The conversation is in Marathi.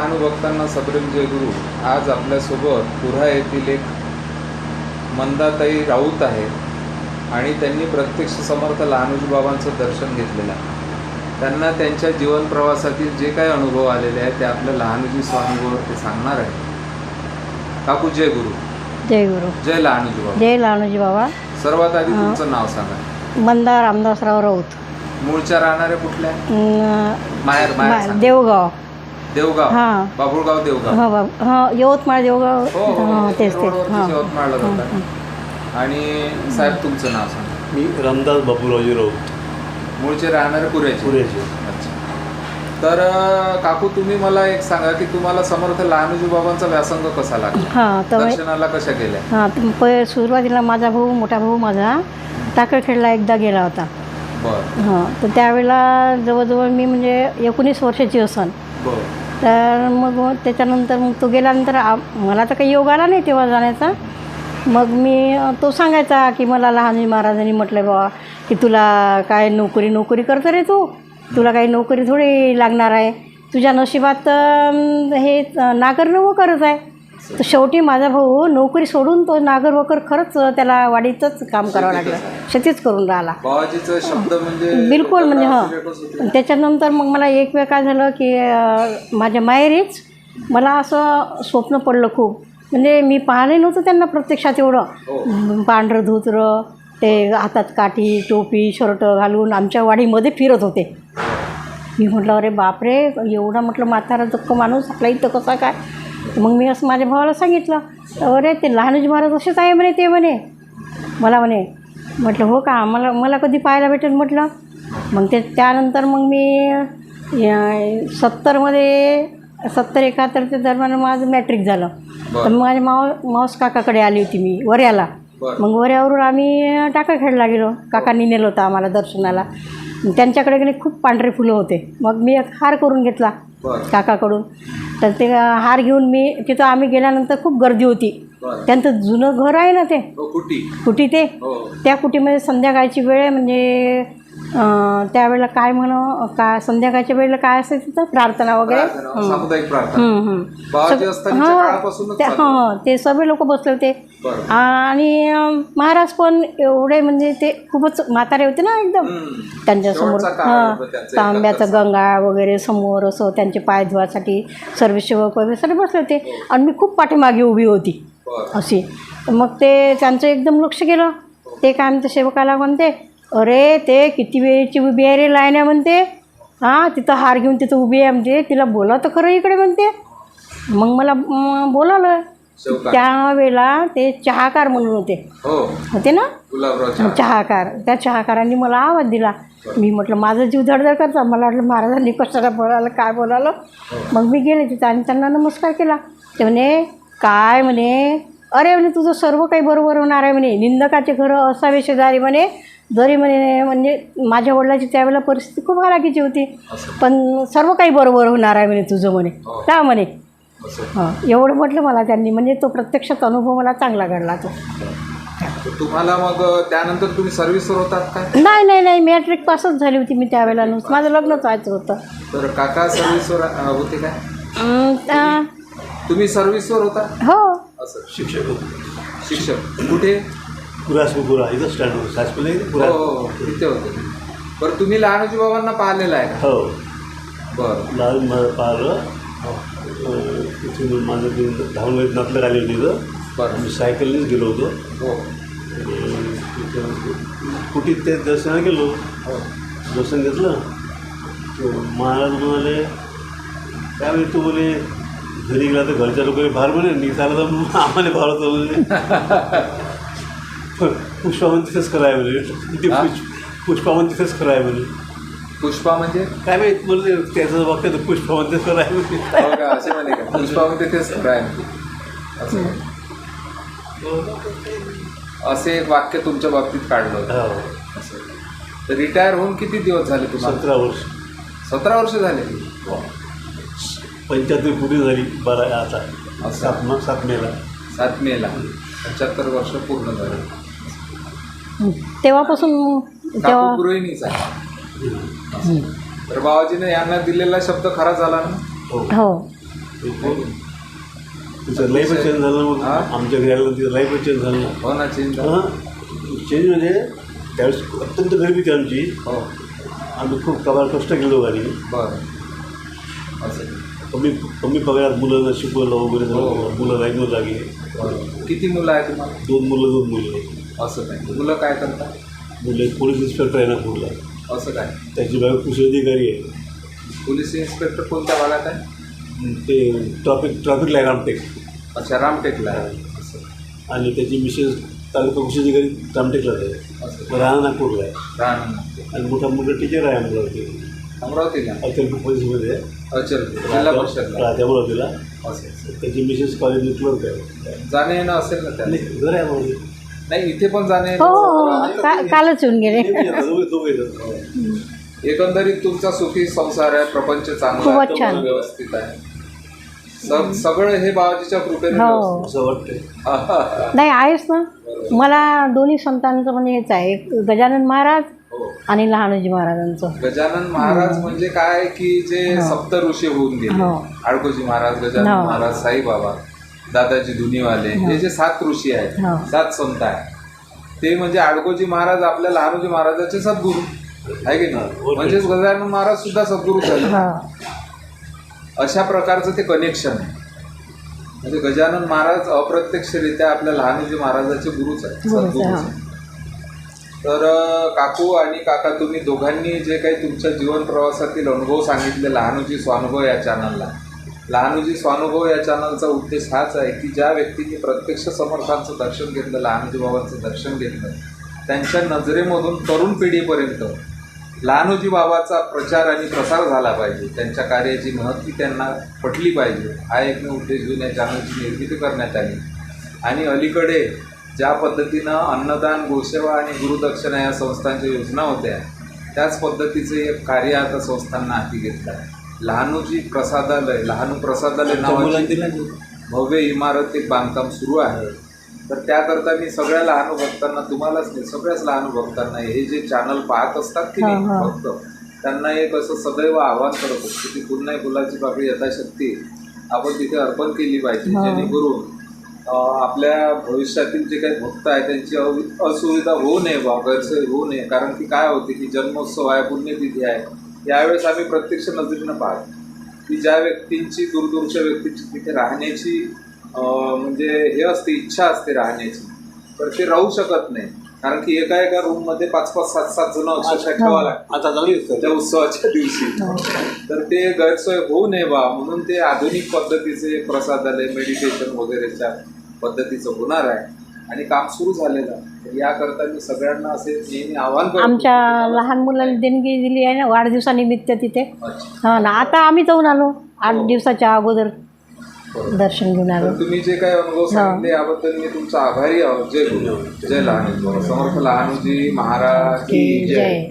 भक्तांना सप्रेम जयगुरु आज आपल्यासोबत पुरा येथील एक मंदाताई राऊत आहे आणि त्यांनी प्रत्यक्ष समर्थ लहानुजी बाबांचं दर्शन घेतलेलं आहे. त्यांना त्यांच्या जीवन प्रवासातील जे काही अनुभव आलेले आहेत ते आपल्या लहानुजी स्वामीवर ते सांगणार आहे काकू जय गुरु. जय गुरु. जय लहानुजी बाबा. जय लहानोजी बाबा. सर्वात आधी. तुमचं नाव सांगा. मंदार रामदासराव राऊत. मूळच्या राहणाऱ्या कुठल्या? माहेर माहेर. देवगाव. देवगाव हां. बाबुळगाव देवगाव. हा बाब हा यवतमाळ देवगाव. हो हो, हां हो तेच तेच. रोडवरतीच हां यवतमाळला जातात. आणि साहेब तुमचं नाव सांगा. मी रामदास बापूरावजी राऊत. मूळचे राहणारे पुऱ्याचे पुण्याचे अच्छा. तर अं, काकू तुम्ही मला एक सांगा की तुम्हाला समर्थ लहानुजी बाबांचा व्यासंग कसा लागला? हां तर दर्शनाला कशा गेल्या? हां तर प सुरुवातीला माझा भाऊ मोठा भाऊ माझा टाकळखेडला एकदा गेला होता. बर. हां तर त्यावेळेला जवळजवळ मी म्हणजे एकोणीस वर्षाची असन. बर. तर मग त्याच्यानंतर मग तो गेल्यानंतर आ- मला तर काही योग आला नाही तेव्हा जाण्याचा. मग मी तो सांगायचा की मला लहानजी महाराजांनी म्हटलं बाबा की तुला काय नोकरी नोकरी करतो रे तू. तुला काही नोकरी थोडी लागणार आहे. तुझ्या नशिबात अं, हे नागर करत आहे. तर शेवटी माझा भाऊ नोकरी सोडून तो नागर वकर खरंच त्याला वाडीतच काम करावं लागलं. शेतीच करून राहिला. बाबाजीचा शब्द म्हणजे बिलकुल म्हणजे हां. त्याच्यानंतर मग मला एक वेळ काय झालं की माझ्या माहेरीच मला असं स्वप्न पडलं खूप. म्हणजे मी पाहिलं नव्हतं त्यांना प्रत्यक्षात हो. एवढं पांढरं धुतरं ते हातात काठी टोपी शर्ट घालून आमच्या वाडीमध्ये फिरत होते. मी म्हटलं अरे बापरे एवढा म्हटलं म्हातारा दुःख माणूस आपला इथं कसा काय मग मी असं माझ्या भावाला सांगितलं अरे ते लहानजी महाराज असेच आहे म्हणे ते म्हणे. मला म्हणे म्हटलं हो का मला मला कधी पाहायला भेटेल? म्हटलं. मग ते त्यानंतर मग मी सत्तरमध्ये सत्तर एकाहत्तरच्या दरम्यान माझं मॅट्रिक झालं. तर बर माझ्या माव मावस काकाकडे आली होती मी वऱ्याला. मग वऱ्यावरून आम्ही टाका खेळला गेलो काकांनी नेलं होतं आम्हाला दर्शनाला. त्यांच्याकडे गेले खूप पांढरे फुलं होते. मग मी एक हार करून घेतला काकाकडून. तर ते हार घेऊन मी तिथं आम्ही गेल्यानंतर खूप गर्दी होती. त्यांचं जुनं घर आहे ना ते? हो कुटी. कुठे ते? हो. त्या कुटीमध्ये संध्याकाळची वेळ आहे म्हणजे त्यावेळेला काय म्हण का संध्याकाळच्या वेळेला काय असेल तिथं? प्रार्थना वगैरे? हं. सामुदायिक हं, हं. हां. हां ते सगळे लोक बसले होते. आणि महाराज पण एवढे म्हणजे ते खूपच म्हातारे होते ना एकदम. हं. त्यांच्यासमोर हां. तांब्याचं. गंगा वगैरे समोर असं त्यांचे पाय धुवासाठी सर्वसेवक वगैरे सगळे बसले होते. हो. आणि मी खूप पाठीमागे उभी होती. अशी. मग ते त्यांचं एकदम लक्ष गेलं. ते काय म्हणते सेवकाला म्हणते अरे ते किती वेळची उभी आहे रे लायण्या म्हणते? हां तिथं हार घेऊन तिथं उभी आहे म्हणते तिला बोला तर खरं इकडे म्हणते. मग मला बोलावलं. त्यावेळेला ते चहाकार म्हणून होते. हो. होते ना. चहाकार. त्या चहाकारांनी मला आवाज दिला. मी म्हटलं माझं जीव धडधड करता. मला वाटलं महाराजांनी कशाला बोलावलं? काय बोलावलं? मग मी गेले तिथं आणि त्यांना नमस्कार केला. ते म्हणे काय म्हणे? अरे म्हणे तुझं सर्व काही बरोबर होणार आहे म्हणे. निंदकाचे घरं असावे शेजारी म्हणे. जरी म्हणे म्हणजे माझ्या वडिलाची त्यावेळेला परिस्थिती खूप हालाकीची होती. पण सर्व काही बरोबर होणार आहे म्हणे तुझं म्हणे. हो. का म्हणे? हां एवढं म्हटलं मला त्यांनी. म्हणजे तो प्रत्यक्षात अनुभव मला चांगला घडला तो. तुम्हाला मग त्यानंतर तुम्ही सर्व्हिसवर होतात काय नाही नाही नाही. मॅट्रिक पासच झाली होती मी त्यावेळेला. नुसतं माझं लग्नच व्हायचं होतं. तर काका सर्व्हिसवर होते काय तुम्ही सर्व्हिसवर होता? हो. असं. शिक्षक शिक्षक. कुठे? पुरा पुरा इथं आहे हो पुरा हो हो, तिथे होते. बरं तुम्ही लहानजी बाबांना पाहिलेलं आहे का? हो. बरं. लहान मला पाहिलं अं, तिथून माझं ते धावून नातलं आली होती इथं. बरं. मी सायकलनेच गेलो होतो. हो. तिथं ते दर्शनाला गेलो. हो. दर्शन घेतलं. तो महाराज म्हणाले काय म्हणे तू म्हणे घरी गेला तर घरच्या लोकांनी फार म्हणे निघाला तर आम्हाला फार होतं म्हणे. पुष्पावन तिथेच कराय म्हणे. ते हा? पुष्प पुष्पावन तिथेच कराय म्हणे. पुष्पा म्हणजे? काय माहीत म्हणले त्याचं वाक्य तर पुष्पावन तेच कराय म्हणे. हो का असे म्हणे का? पुष्पा म्हणजे तेच काय असं म्हणे. असे एक वाक्य तुमच्या बाबतीत काढलं होतं. हो. असं. तर रिटायर होऊन किती दिवस झाले तुम्हाला? सतरा वर्ष. सतरा वर्ष झाले. पंच्याहत्तर पुरी झाली बारा आता असं. सात सात मेला सात मेला पंच्याहत्तर वर्ष पूर्ण झाले. तेव्हापासून तेव्हा आहे. तर बाबाजीने यांना दिलेला शब्द खरा झाला ना? हो. हो. तिचं लाईफच चेंज झालं मग. हा? आमच्या घरी तिचं लाईफच चेंज झालं हो ना चिंता हां? चेंज म्हणजे त्यावेळेस अत्यंत गरिबी होती आमची. हो. आम्ही खूप कबाल कष्ट केले दोघांनी. बरं. असं. कमी कमी पगारात मुलांना शिकवलं वगैरे हो. झालं मुलं लागली. बरं. किती मुलं आहेत तुम्हाला? दोन मुलं दोन मुलं. असं काय? मुलं काय करतात? मुलं पोलीस इन्स्पेक्टर आहे नागपूरला असं काय? त्याची बायको कृषी अधिकारी आहे. पोलीस इन्स्पेक्टर कोणत्या भागात आहे? ते ट्रॉफिक ट्रॉफिक लाईन रामटेक. अच्छा रामटेकला आहे असं. आणि त्याची मिसेस तालुका कृषी अधिकारी रामटेकलाच आहे. असं राहणार नागपूरला आहे. राहणार आणि मोठा मुलगा टीचर आहे अमरावती. अमरावतीला? अचलपूर पोलीसमध्ये आहे. अचल जिल्हा परिषदला. राहते अमरावतीला. असं. त्याची मिसेस कॉलेज क्लर्क आहे. जाणे येणं असेल ना त्याला? घर आहे अमरावती. नाही इथे पण जाणे हो हो हो. का कालच येऊन गेले. एकंदरीत तुमचा सुखी संसार आहे प्रपंच चांगला खूपच आहे, छान. व्यवस्थित आहे. सगळं हे बाबाजीच्या कृपेने हो. असं वाटतंय. व्यवस्थित. नाही आहेच ना. मला दोन्ही संतांचं म्हणजे हेच आहे. एक गजानन महाराज हो. आणि लहानोजी महाराजांचं. गजानन महाराज म्हणजे काय की जे सप्त ऋषी होऊन गेले. हो. आडकोजी महाराज गजानन हो. महाराज साईबाबा. दादाजी धुनीवाले हे. जे सात ऋषी आहेत हो. सात संत आहेत ते म्हणजे आडकोजी महाराज आपल्या लहानोजी महाराजाचे सद्गुरू. आहे की नाही? म्हणजेच गजानन महाराज सुद्धा सद्गुरू झाले. हा. अशा प्रकारचं ते कनेक्शन आहे. म्हणजे गजानन महाराज अप्रत्यक्षरित्या आपल्या लहानोजी महाराजाचे गुरुच आहेत सद्गुरूच हा. तर काकू आणि काका तुम्ही दोघांनी जे काही तुमच्या जीवन प्रवासातील अनुभव सांगितले लहानोजी स्वानुभव या चॅनलला लहानुजी स्वानुभव या चॅनलचा उद्देश हाच आहे की ज्या व्यक्तींनी प्रत्यक्ष समर्थांचं दर्शन घेतलं लहानोजी बाबांचं दर्शन घेतलं त्यांच्या नजरेमधून तरुण पिढीपर्यंत लहानुजी बाबाचा प्रचार आणि प्रसार झाला पाहिजे. त्यांच्या कार्याची महत्ती त्यांना पटली पाहिजे. हा एकमेव उद्देश घेऊन या चॅनलची निर्मिती करण्यात आली. आणि अलीकडे ज्या पद्धतीनं अन्नदान गोसेवा आणि गुरुदक्षिणा या संस्थांच्या योजना होत्या त्याच पद्धतीचं एक कार्य आता संस्थांना हाती घेतलं आहे. लहानोजी प्रसादालय लहानू प्रसादालय नावाची भव्य इमारत एक बांधकाम सुरू आहे तर त्याकरता मी सगळ्या लहान भक्तांना तुम्हालाच नाही सगळ्याच लहान भक्तांना हे जे चॅनल पाहत असतात की नाही. भक्त त्यांना एक असं सदैव आव्हान करत असतो की पुन्हा फुलाची पाकळी यथाशक्ती आपण तिथे अर्पण केली पाहिजे हा. जेणेकरून आपल्या भविष्यातील जे काही भक्त आहेत त्यांची असुविधा होऊ नये बा गैरसोय होऊ नये कारण की काय होते की जन्मोत्सव आहे पुण्यतिथी आहे यावेळेस आम्ही प्रत्यक्ष नजरेनं पाहतो की ज्या व्यक्तींची दूरदूरच्या व्यक्तींची तिथे राहण्याची म्हणजे हे असते इच्छा असते राहण्याची. तर ते राहू शकत नाही. कारण की एका एका रूममध्ये पाच पाच सात सात जण अक्षरशः ठेवा लागतात. त्या उत्सवाच्या दिवशी. तर ते गैरसोय होऊ नये बा. म्हणून ते आधुनिक पद्धतीचे प्रसादालय मेडिटेशन वगैरेच्या पद्धतीचं होणार आहे. आणि काम सुरू झालेलं तर याकरता मी सगळ्यांना असे नेहमी आव्हान करतो आमच्या लहान मुलाला देणगी दिली आहे ना वाढदिवसानिमित्त तिथे. अच्छा. हा ना आता आम्ही जाऊन आलो आठ दिवसाच्या अगोदर बरोबर. दर्शन घेऊन आलो. तर तुम्ही जे काही अनुभव सांगितले याबद्दल मी तुमचा आभारी आहोत. जय गुरु. जय लहानोजी समर्थ लहानोजी महाराज की जय.